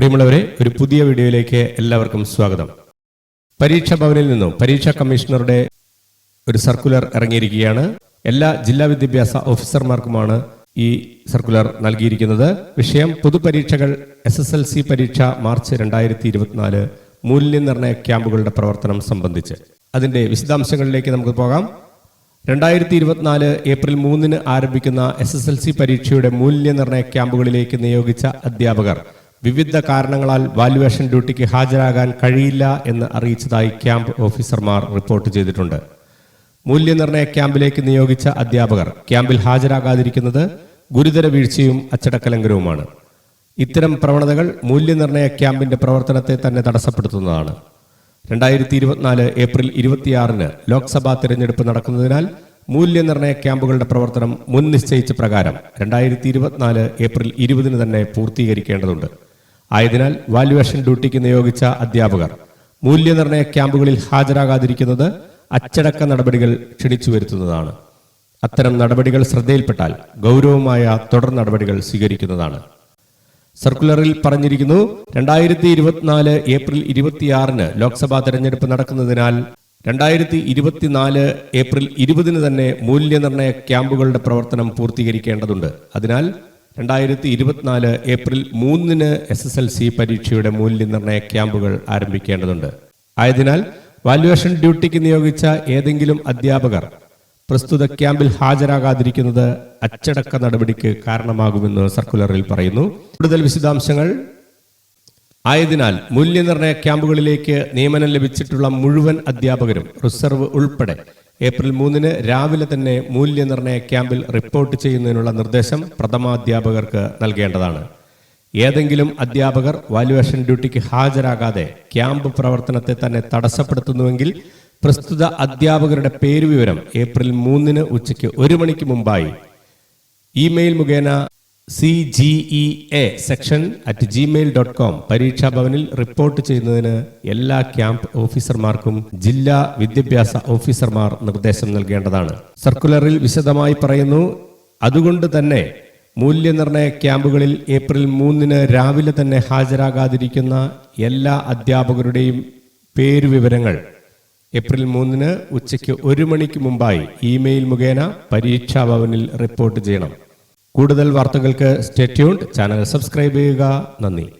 പ്രിയമുള്ളവരെ ഒരു പുതിയ വീഡിയോയിലേക്ക് എല്ലാവർക്കും സ്വാഗതം. പരീക്ഷാ ഭവനിൽ നിന്നും പരീക്ഷാ കമ്മീഷണറുടെ ഒരു സർക്കുലർ ഇറങ്ങിയിരിക്കുകയാണ്. എല്ലാ ജില്ലാ വിദ്യാഭ്യാസ ഓഫീസർമാർക്കുമാണ് ഈ സർക്കുലർ നൽകിയിരിക്കുന്നത്. വിഷയം പൊതുപരീക്ഷകൾ എസ് എസ് എൽ സി പരീക്ഷ മാർച്ച് രണ്ടായിരത്തി ഇരുപത്തിനാല് മൂല്യനിർണയ ക്യാമ്പുകളുടെ പ്രവർത്തനം സംബന്ധിച്ച്. അതിന്റെ വിശദാംശങ്ങളിലേക്ക് നമുക്ക് പോകാം. രണ്ടായിരത്തി ഇരുപത്തിനാല് ഏപ്രിൽ മൂന്നിന് ആരംഭിക്കുന്ന എസ് എസ് എൽ സി പരീക്ഷയുടെ മൂല്യനിർണയ ക്യാമ്പുകളിലേക്ക് നിയോഗിച്ച അധ്യാപകർ വിവിധ കാരണങ്ങളാൽ വാല്യുവേഷൻ ഡ്യൂട്ടിക്ക് ഹാജരാകാൻ കഴിയില്ല എന്ന് അറിയിച്ചതായി ക്യാമ്പ് ഓഫീസർമാർ റിപ്പോർട്ട് ചെയ്തിട്ടുണ്ട്. മൂല്യനിർണയ ക്യാമ്പിലേക്ക് നിയോഗിച്ച അധ്യാപകർ ക്യാമ്പിൽ ഹാജരാകാതിരിക്കുന്നത് ഗുരുതര വീഴ്ചയും അച്ചടക്കലംഘനവുമാണ്. ഇത്തരം പ്രവണതകൾ മൂല്യനിർണയ ക്യാമ്പിന്റെ പ്രവർത്തനത്തെ തന്നെ തടസ്സപ്പെടുത്തുന്നതാണ്. രണ്ടായിരത്തി ഇരുപത്തിനാല് ഏപ്രിൽ ഇരുപത്തിയാറിന് ലോക്സഭാ തിരഞ്ഞെടുപ്പ് നടക്കുന്നതിനാൽ മൂല്യനിർണയ ക്യാമ്പുകളുടെ പ്രവർത്തനം മുൻ നിശ്ചയിച്ച പ്രകാരം രണ്ടായിരത്തി ഇരുപത്തിനാല് ഏപ്രിൽ ഇരുപതിന് തന്നെ പൂർത്തീകരിക്കേണ്ടതുണ്ട്. ആയതിനാൽ വാല്യുവേഷൻ ഡ്യൂട്ടിക്ക് നിയോഗിച്ച അധ്യാപകർ മൂല്യനിർണയ ക്യാമ്പുകളിൽ ഹാജരാകാതിരിക്കുന്നത് അച്ചടക്ക നടപടികൾ ക്ഷണിച്ചു വരുത്തുന്നതാണ്. അത്തരം നടപടികൾ ശ്രദ്ധയിൽപ്പെട്ടാൽ ഗൗരവമായ തുടർ നടപടികൾ സ്വീകരിക്കുന്നതാണ്. സർക്കുലറിൽ പറഞ്ഞിരിക്കുന്നു രണ്ടായിരത്തി ഇരുപത്തിനാല് ഏപ്രിൽ ഇരുപത്തിയാറിന് ലോക്സഭാ തെരഞ്ഞെടുപ്പ് നടക്കുന്നതിനാൽ രണ്ടായിരത്തി ഇരുപത്തിനാല് ഏപ്രിൽ ഇരുപതിന് തന്നെ മൂല്യനിർണയ ക്യാമ്പുകളുടെ പ്രവർത്തനം പൂർത്തീകരിക്കേണ്ടതുണ്ട്. അതിനാൽ രണ്ടായിരത്തി ഇരുപത്തിനാല് ഏപ്രിൽ മൂന്നിന് എസ് എസ് എൽ സി പരീക്ഷയുടെ മൂല്യനിർണയ ക്യാമ്പുകൾ ആരംഭിക്കേണ്ടതുണ്ട്. ആയതിനാൽ വാല്യുവേഷൻ ഡ്യൂട്ടിക്ക് നിയോഗിച്ച ഏതെങ്കിലും അധ്യാപകർ പ്രസ്തുത ക്യാമ്പിൽ ഹാജരാകാതിരിക്കുന്നത് അച്ചടക്ക നടപടിക്ക് കാരണമാകുമെന്ന് സർക്കുലറിൽ പറയുന്നു. കൂടുതൽ വിശദാംശങ്ങൾ. ആയതിനാൽ മൂല്യനിർണയ ക്യാമ്പുകളിലേക്ക് നിയമനം ലഭിച്ചിട്ടുള്ള മുഴുവൻ അധ്യാപകരും റിസർവ് ഉൾപ്പെടെ ഏപ്രിൽ മൂന്നിന് രാവിലെ തന്നെ മൂല്യനിർണയ ക്യാമ്പിൽ റിപ്പോർട്ട് ചെയ്യുന്നതിനുള്ള നിർദ്ദേശം പ്രഥമാധ്യാപകർക്ക് നൽകേണ്ടതാണ്. ഏതെങ്കിലും അധ്യാപകർ വാലുവേഷൻ ഡ്യൂട്ടിക്ക് ഹാജരാകാതെ ക്യാമ്പ് പ്രവർത്തനത്തെ തന്നെ തടസ്സപ്പെടുത്തുന്നുവെങ്കിൽ പ്രസ്തുത അധ്യാപകരുടെ പേരുവിവരം ഏപ്രിൽ മൂന്നിന് ഉച്ചയ്ക്ക് ഒരു മണിക്ക് മുമ്പായി. ഇമെയിൽ മുഖേന C G E A section at Gmail dot com പരീക്ഷാ ഭവനിൽ റിപ്പോർട്ട് ചെയ്യുന്നതിന് എല്ലാ ക്യാമ്പ് ഓഫീസർമാർക്കും ജില്ലാ വിദ്യാഭ്യാസ ഓഫീസർമാർ നിർദ്ദേശം നൽകേണ്ടതാണ്. സർക്കുലറിൽ വിശദമായി പറയുന്നു അതുകൊണ്ട് തന്നെ മൂല്യനിർണയ ക്യാമ്പുകളിൽ ഏപ്രിൽ മൂന്നിന് രാവിലെ തന്നെ ഹാജരാകാതിരിക്കുന്ന എല്ലാ അധ്യാപകരുടെയും പേരുവിവരങ്ങൾ ഏപ്രിൽ മൂന്നിന് ഉച്ചയ്ക്ക് ഒരു മണിക്ക് മുമ്പായി ഇമെയിൽ മുഖേന പരീക്ഷാ ഭവനിൽ റിപ്പോർട്ട് ചെയ്യണം. കൂടുതൽ വാർത്തകൾക്ക് സ്റ്റേറ്റ്യൂൺഡ് ചാനൽ സബ്സ്ക്രൈബ് ചെയ്യുക. നന്ദി.